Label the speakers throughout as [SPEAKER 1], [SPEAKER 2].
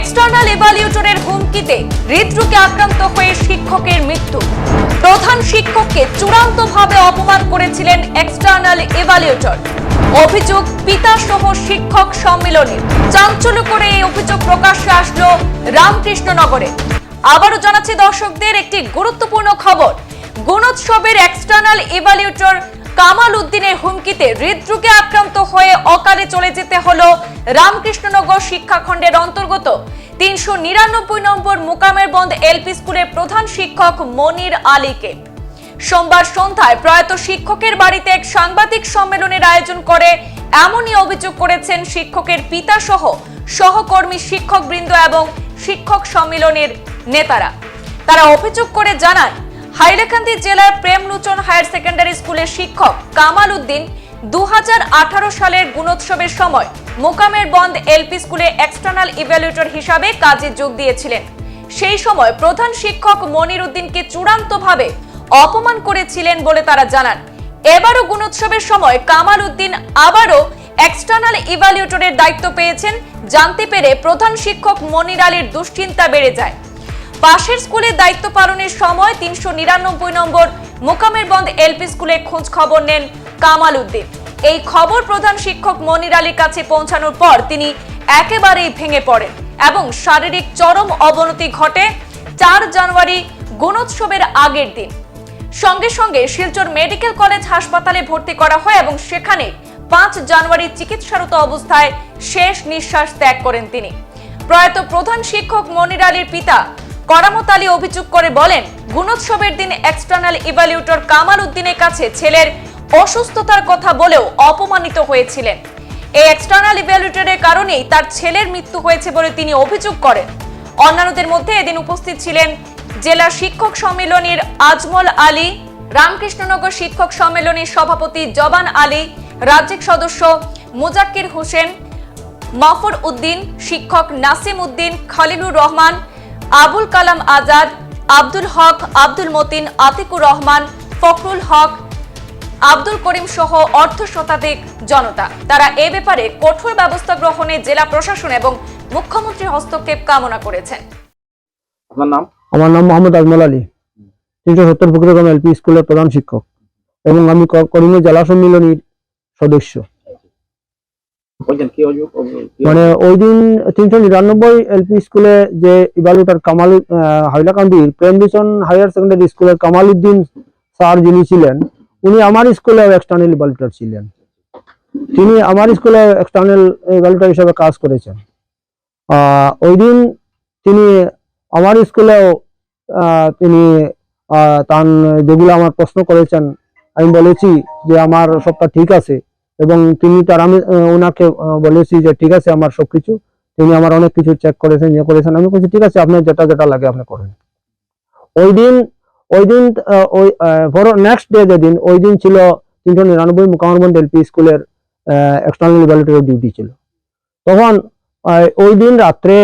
[SPEAKER 1] External ইভালিউটরের হুমকিতে হৃদরোগে আক্রান্ত হয়ে শিক্ষকের মৃত্যু। প্রধান শিক্ষককে চূড়ান্তভাবে অপমান করেছিলেন এক্সটার্নাল ইভালিউটর অভিযোগ পিতা সহ শিক্ষক সম্মেলনে। চাঞ্চল্য করে এই অভিযোগ প্রকাশ্যে আসলো রামকৃষ্ণনগরে। আবারও জানাচ্ছি দর্শকদের একটি গুরুত্বপূর্ণ খবর। গুণোৎসবের এক্সটার্নাল ইভালিউটর কামাল উদ্দিনের হুমকিতে হৃদরোগে আক্রান্ত হয়ে অকালে চলে যেতে হলো রামকৃষ্ণনগর শিক্ষাখণ্ডের অন্তর্গত তিনশো নিরানব্বই নম্বর মুকামের বন্ধ এলপি স্কুলের প্রধান শিক্ষক মনির আলীকে। সোমবার সন্ধ্যায় প্রয়াত শিক্ষকের বাড়িতে এক সাংবাদিক সম্মেলনের আয়োজন করে এমনই অভিযোগ করেছেন শিক্ষকের পিতা সহ সহকর্মী শিক্ষকবৃন্দ এবং শিক্ষক সম্মেলনের নেতারা। তারা অভিযোগ করে জানান হাইলাকান্দি জেলার প্রেমলোচন হায়ার সেকেন্ডারি স্কুলের শিক্ষক কামাল উদ্দিন দুহাজার আঠারো সালের গুণোৎসবের সময় মোকামের বন্ধ এলপি স্কুলে এক্সটার্নাল ইভ্যালুয়েটর হিসাবে কাজে যোগ দিয়েছিলেন। সেই সময় প্রধান শিক্ষক মনির উদ্দিনকে চূড়ান্তভাবে অপমান করেছিলেন বলে তারা জানান। এবারও গুণোৎসবের সময় কামাল উদ্দিন আবারও এক্সটার্নাল ইভ্যালুয়েটরের দায়িত্ব পেয়েছেন। জানতে পেরে প্রধান শিক্ষক মনির আলীর দুশ্চিন্তা বেড়ে যায়। পাশের স্কুলে দায়িত্ব পালনের সময় তিনশো নিরানব্বই নম্বর মোকামের বন্ধ এলপি স্কুলে খোঁজ খবর নেন কামাল উদ্দিন। এই খবর প্রধান শিক্ষক মনির আলীর কাছে পৌঁছানোর পর তিনি একেবারেই ভেঙে পড়েন এবং শারীরিক চরম অবনতি ঘটে চার জানুয়ারি গুণোৎসবের আগের দিন। সঙ্গে সঙ্গে শিলচর মেডিকেল কলেজ হাসপাতালে ভর্তি করা হয় এবং সেখানে পাঁচ জানুয়ারি চিকিৎসারত অবস্থায় শেষ নিঃশ্বাস ত্যাগ করেন তিনি। প্রয়াত প্রধান শিক্ষক মনির আলীর পিতা করামত আলী অভিযোগ করে বলেন, গুণোৎসবের দিন এক্সটার্নাল ইভালিউটর কামাল উদ্দিনের কাছে ছেলের অসুস্থতার কথা বলেও অপমানিত হয়েছিলেন। এই এক্সটার্নাল ইভ্যালুয়েটরের কারণেই তার ছেলের মৃত্যু হয়েছে বলে তিনি অভিযোগ করেন। অন্যান্যদের মধ্যে এদিন উপস্থিত ছিলেন জেলা শিক্ষক সম্মেলনের আজমল আলী, রামকৃষ্ণনগর শিক্ষক সম্মেলনের সভাপতি জবান আলী, রাজ্যিক সদস্য মুজাক্কির হোসেন, মাফর উদ্দিন, শিক্ষক নাসিম উদ্দিন, খালিলুর রহমান আবুল কালাম আজাদ আব্দুল হক আব্দুল মতিন আতিকুর রহমান ফখরুল হক আব্দুল করিম সহ অর্ধ শতাধিক জনতা। তারা এ ব্যাপারে কঠোর ব্যবস্থা গ্রহণে জেলা প্রশাসন এবং মুখ্যমন্ত্রীর হস্তক্ষেপ কামনা করেছেন।
[SPEAKER 2] আপনার নাম?
[SPEAKER 3] আমার নাম মোহাম্মদ আজমল আলী তিনশো সত্তর ফকিরগঞ্জ এলপি স্কুলের প্রধান শিক্ষক এবং আমি করিমগঞ্জ জেলা সম্মিলনীর সদস্য
[SPEAKER 2] বলছেন কি অভিযোগ অভিযোগ- কি
[SPEAKER 3] মানে ওই দিন তিনশো নিরানব্বই এলপি স্কুলে যে ইভালুটার কামাল হাইলাকান্দির প্রেমবিশন হায়ার সেকেন্ডারি স্কুলের কামাল উদ্দিন স্যার যিনি ছিলেন, উনি আমার স্কুলে এক্সটার্নাল ইভালুটার ছিলেন। তিনি আমার স্কুলে এক্সটার্নাল ইভালুটার হিসেবে কাজ করেছেন। ওই দিন তিনি আমার স্কুলেও তিনি তার যেগুলো আমার প্রশ্ন করেছেন। আমি বলেছি যে আমার সবটা ঠিক আছে। এবং তিনি তার আমি ওনাকে বলেছি যে ঠিক আছে আমার সবকিছু, তিনি আমার অনেক কিছু চেক করেছেন ইয়ে করেছেন। আমি বলছি, ঠিক আছে, আপনার যেটা যেটা লাগে আপনি করেন। ওই দিন ওই দিন ওই নেক্সট ডে যেদিন, ওই দিন ছিল তিনশো নিরানব্বই মোকামরবন্দ এলপি স্কুলের এক্সটার্নাল ইভালুটের ডিউটি ছিল। তখন ওই দিন রাত্রে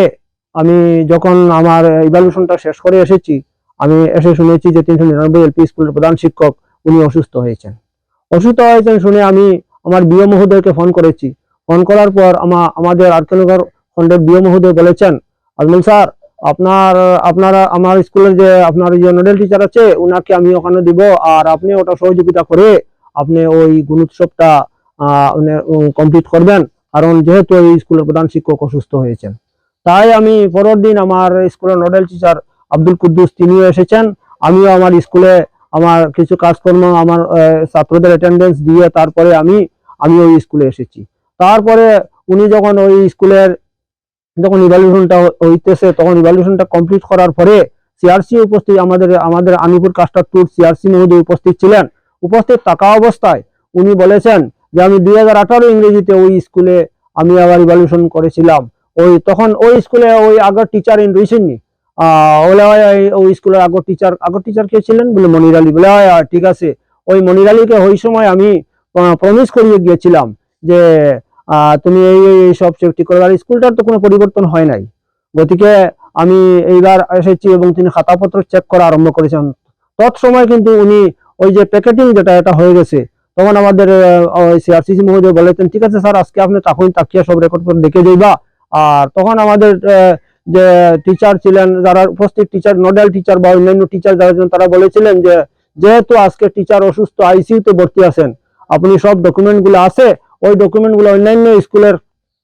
[SPEAKER 3] আমি যখন আমার ইভালুশনটা শেষ করে এসেছি, আমি এসে শুনেছি যে তিনশো নিরানব্বই এলপি স্কুলের প্রধান শিক্ষক উনি অসুস্থ হয়েছেন। অসুস্থ হয়েছেন শুনে আমি আমার বিও মহোদয়কে ফোন করেছি। ফোন করার পর আমা, আমাদের আর্থনগর খন্ডের বিও মহোদয় বলেছেন, আজমল স্যার, আপনার, আপনারা, আমার স্কুলের যে, আপনার যে নোডেল টিচার আছে, উনাকে আমি ওখানে দিব, আর আপনি ওটা সহযোগিতা করে আপনি ওই গুণোৎসবটা কমপ্লিট করবেন। কারণ যেহেতু এই স্কুলের প্রধান শিক্ষক অসুস্থ হয়েছেন। তাই আমি পরের দিন আমার স্কুলের নোডেল টিচার আব্দুল কুদ্দুস, তিনিও এসেছেন। আমিও আমার স্কুলে আমার কিছু কাজকর্ম আমার ছাত্রদের অ্যাটেন্ডেন্স দিয়ে তারপরে আমি আমি ওই স্কুলে এসেছি। তারপরে উনি যখন ওই স্কুলের যখন ইভ্যালুয়েশনটা হইতেছে তখন ইভ্যালুয়েশনটা কমপ্লিট করার পরে সিআরসি উপস্থিত আমাদের আমাদের আনিপুর কাস্টার ট্যুর সিআরসি মহোদয় উপস্থিত ছিলেন। উপস্থিত থাকা অবস্থায় উনি বলেছেন যে আমি দুই হাজার আঠারো ইংরেজিতে ওই স্কুলে আমি আবার ইভ্যালুয়েশন করেছিলাম। ওই তখন ওই স্কুলে ওই আগের টিচার ইন রয়েছেননি হয় ওই স্কুলের আগর টিচার আগর টিচার কে ছিলেন বলে মনির আলী? বলে হয়, ঠিক আছে। ওই মনির আলীকে ওই সময় আমি প্রমিস করিয়ে গিয়েছিলাম যে তুমি এই এই সব সেফটি আর স্কুলটার তো কোনো পরিবর্তন হয় নাই। গতিকে আমি এইবার এসেছি এবং তিনি খাতাপত্র চেক করা আরম্ভ করেছেন। তৎসময় কিন্তু উনি ওই যে প্যাকেটিং যেটা, এটা হয়ে গেছে। তখন আমাদের সিআরসিসি মহোদয় বলেছেন, ঠিক আছে স্যার, আজকে আপনি তখন তাকিয়া সব রেকর্ড করে দেখে যাইবা। আর তখন আমাদের যে টিচার ছিলেন, যারা উপস্থিত টিচার নোডাল টিচার বা অন্যান্য টিচার যারা তারা বলেছিলেন যে, যেহেতু আজকে টিচার অসুস্থ আইসিইউতে ভর্তি আছেন আপনি সব ডকুমেন্টগুলো আছে, ওই ডকুমেন্টগুলো অন্যান্য স্কুলের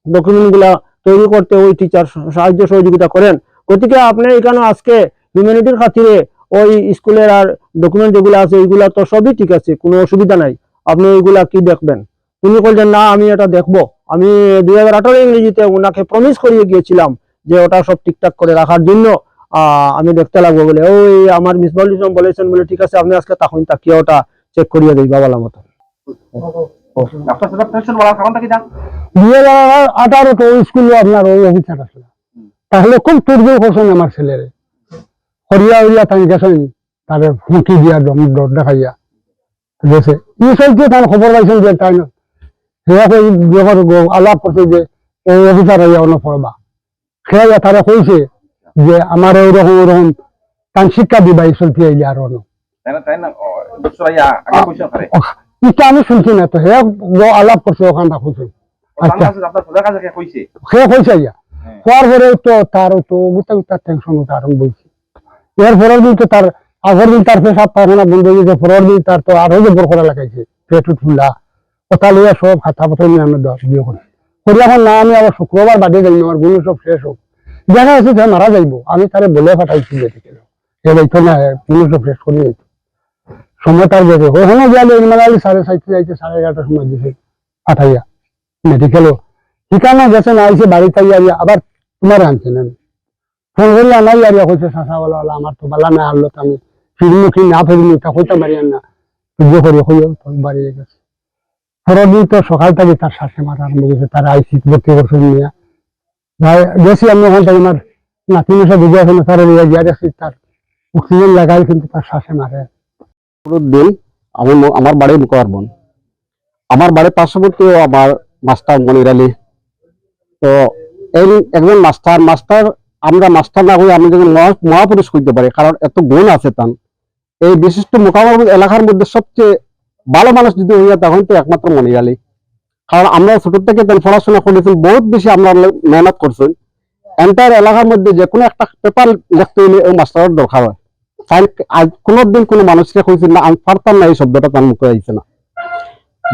[SPEAKER 3] ডকুমেন্টগুলা তৈরি করতে ওই টিচার সাহায্য সহযোগিতা করেন। গতিকে আপনি এখানে আজকে হিউম্যানিটির খাতিরে ওই স্কুলের আর ডকুমেন্ট যেগুলো আছে এইগুলা তো সবই ঠিক আছে, কোনো অসুবিধা নাই। আপনি এইগুলা কি দেখবেন? উনি বলছেন না, আমি এটা দেখব। আমি দুই হাজার আঠারো ইংরেজিতে ওনাকে প্রমিস করিয়ে গিয়েছিলাম যে ওটা সব ঠিকঠাক করে রাখার জন্য। আমি দেখতে লাগবো বলে। ওই আমার মিসবাউল ইসলাম বলেছেন বলে, ঠিক আছে, আপনি আজকে তখন তাকিয়ে ওটা চেক করিয়ে দিই বাবালা মতো
[SPEAKER 2] আপনার সাথে পেনশন বলার কারণটা কি জান?
[SPEAKER 4] দুই হাজার আঠারোতে ওই স্কুলে আপনার ওই অফিসার আসলে। তাহলে খুব তুর্য করছেন আমার ছেলেরে। হরিয়া হরিয়া তাই গেছেন তারে হুঁকি দিয়া ডর দেখাইয়া। গেছে। ই চলছে তার খবর পাইছেন যে তাই সেয়াকে যখন আলাপ করছে যে ওই অফিসার হইয়া অন্য পড়বা। সেয়া তারা কইছে যে আমার ওইরকম ওরকম তার শিক্ষা দিবা এই চলতে আইলে আর অন্য।
[SPEAKER 2] তাই না তাই না?
[SPEAKER 4] এটা আমি শুনছি না তো হ্যাঁ আলাপ করছে ওখানটা আচ্ছা। সে কইছে ইয়া। হওয়ার পরে তো তার তো গোটা গোটা টেনশন আরম্ভ হয়েছে এর পরের দিন তো তার আগের দিন তার পেশাব পায়খানা বন্ধ হয়ে গেছে পরের দিন তার তো আরও জবর করা লাগাইছে পেট ফুলা। কথা লইয়া সব খাতা পত্র নিয়ে আমরা দেওয়া বিয়ে করি করি এখন না আমি আবার শুক্রবার বাদে যাই আমারগুলো সব শেষ হোক দেখা যাচ্ছে সে মারা যাইব। আমি তারে বলে ফাটাইছি যেদিকে সে যাইতো না গুলো সব শেষ করি সময় গেছে ওখানে গেলে ইমালালি সাড়ে সাতটা যাইতে সাড়ে এগারোটার সময় দিছে পাঠাইয়া মেডিকেলও ঠিকানা গেছে না আইসে বাড়িতে আইয়া আবার তোমার আনছে না। ফোন করলে আমার ইয়ারিয়া কইছে শাসা বলা বলা আমার তো বালা না তো আমি ফিরিমু কি, না ফিরিমু তা কইতে পারি না বিয়ে করি কইও তো বাড়ি গেছে। পরের দিন তো সকাল থেকে তার শ্বাসে মারা আরম্ভ করেছে তার আইসি ভর্তি করছে নিয়ে। গেছি আমি ওখান থেকে আমার নাতি মশা বুঝে না তার গেছি তার অক্সিজেন লাগাই কিন্তু তার শ্বাসে মারে
[SPEAKER 5] দিন আমি আমার বাড়ি আমার বাড়ির পার্শ্ববর্তী আমার মাস্টার মনির আলী তো এই একজন মাস্টার মাস্টার, আমরা মাস্টার না হয়ে আমি মহা- মহাপুরুষ হইতে পারি, কারণ এত গুণ আছে তান এই বিশিষ্ট মোকামার এলাকার মধ্যে সবচেয়ে ভালো মানুষ যদি হইয়া তখন তো একমাত্র মনির আলী কারণ আমরা ছোট থেকে তেন পড়াশোনা করেছেন বহুত বেশি আমরা মেহনত করছেন এন্টায়ার এলাকার মধ্যে যে কোনো একটা পেপার লিখতে হইলে ওই মাস্টারের দরকার হয়। কোনোদিন কোনো মানুষকে কইছি না, আমি পারতাম না এই শব্দটা তার মুখে আইছে না।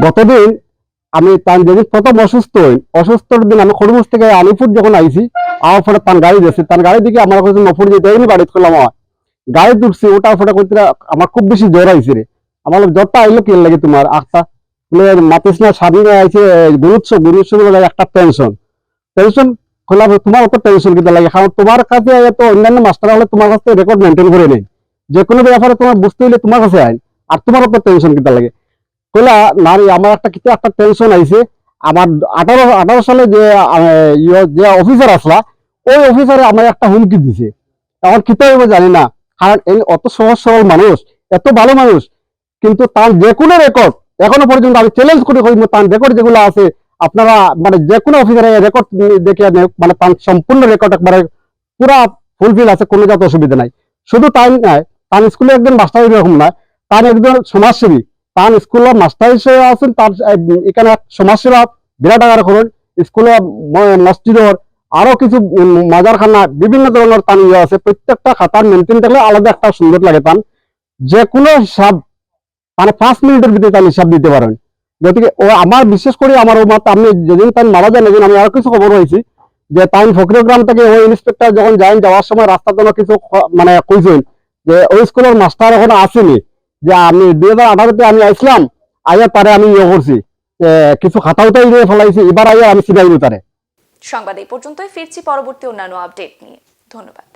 [SPEAKER 5] গতদিন আমি তার যেদিন প্রথম অসুস্থ হই, অসুস্থর দিন আমি খড়মুজ থেকে আলিপুর যখন আইছি, আমার পরে তার গাড়ি দিয়েছে তার গাড়ি দিকে আমার কাছে নপুর যেতে এমনি বাড়িতে করলাম আমার গাড়ি তুলছি ওটা ফোটা করতে আমার খুব বেশি জ্বর আইছে রে। আমার জ্বরটা আইলো কি লাগে তোমার? আখটা? মাতিস না, সামনে আইছে গুরুৎসব গুরুৎসব বলে একটা টেনশন টেনশন খোলা, তোমার অত টেনশন কিন্তু লাগে, কারণ তোমার কাছে অন্যান্য মাস্টার হলে তোমার কাছে রেকর্ড মেনটেন করে নেই। যে কোনো ব্যাপারে তোমার বুঝতে হইলে তোমার কাছে আইন আর তোমার অত টেনশন কিতা লাগে? কইলা নারী আমার একটা কিছু একটা টেনশন আইছে। আমার আঠারো আঠারো সালে যে ইয়ে, যে অফিসার আসলা ওই অফিসারে আমার একটা হুমকি দিছে। এখন কিতা হইব জানি না কারণ এই অত সহজ সরল মানুষ এত ভালো মানুষ কিন্তু তার যে কোনো রেকর্ড এখনও পর্যন্ত আমি চ্যালেঞ্জ করে কইব তার রেকর্ড যেগুলো আছে আপনারা মানে যে কোনো অফিসারে রেকর্ড দেখে মানে তার সম্পূর্ণ রেকর্ড একবারে পুরা ফুলফিল আছে কোনো যাতে অসুবিধা নাই। শুধু তাই নয় তার স্কুলে একজন মাস্টার এরকম না। তার একজন সমাজসেবী। তার স্কুলের মাস্টার হিসেবে আছেন, তার এখানে সমাজসেবা বিরাট আকারে করেন। স্কুলে মসজিদর আরও কিছু মাজারখানা, বিভিন্ন ধরনের তান ইয়ে আছে। প্রত্যেকটা খাতার মেনটেন থাকলে আলাদা একটা সুন্দর লাগে তান যে কোনো হিসাব মানে পাঁচ মিনিটের ভিতরে তার হিসাব দিতে পারেন। গতিকে ও আমার বিশেষ করে আমার মত, আমি যেদিন তাই মারা যান এদিন আমি আরও কিছু খবর হয়েছি যে তাই ফকিরগ্রাম থেকে ওই ইন্সপেক্টর যখন যান যাওয়ার সময় রাস্তার জন্য কিছু মানে কইছেন যে ওই স্কুলের মাস্টার এখন আসেনি, যে আমি দুই হাজার আঠারোতে আমি আসলাম আইয়া তারে আমি ইয়ে করছি কিছু খাতাও তাই দিয়ে ফেলাইছি, এবার আইয়া আমি চিনাইনি তারে।
[SPEAKER 1] সংবাদ এই পর্যন্তই, ফিরছি পরবর্তী অন্যান্য আপডেট নিয়ে। ধন্যবাদ।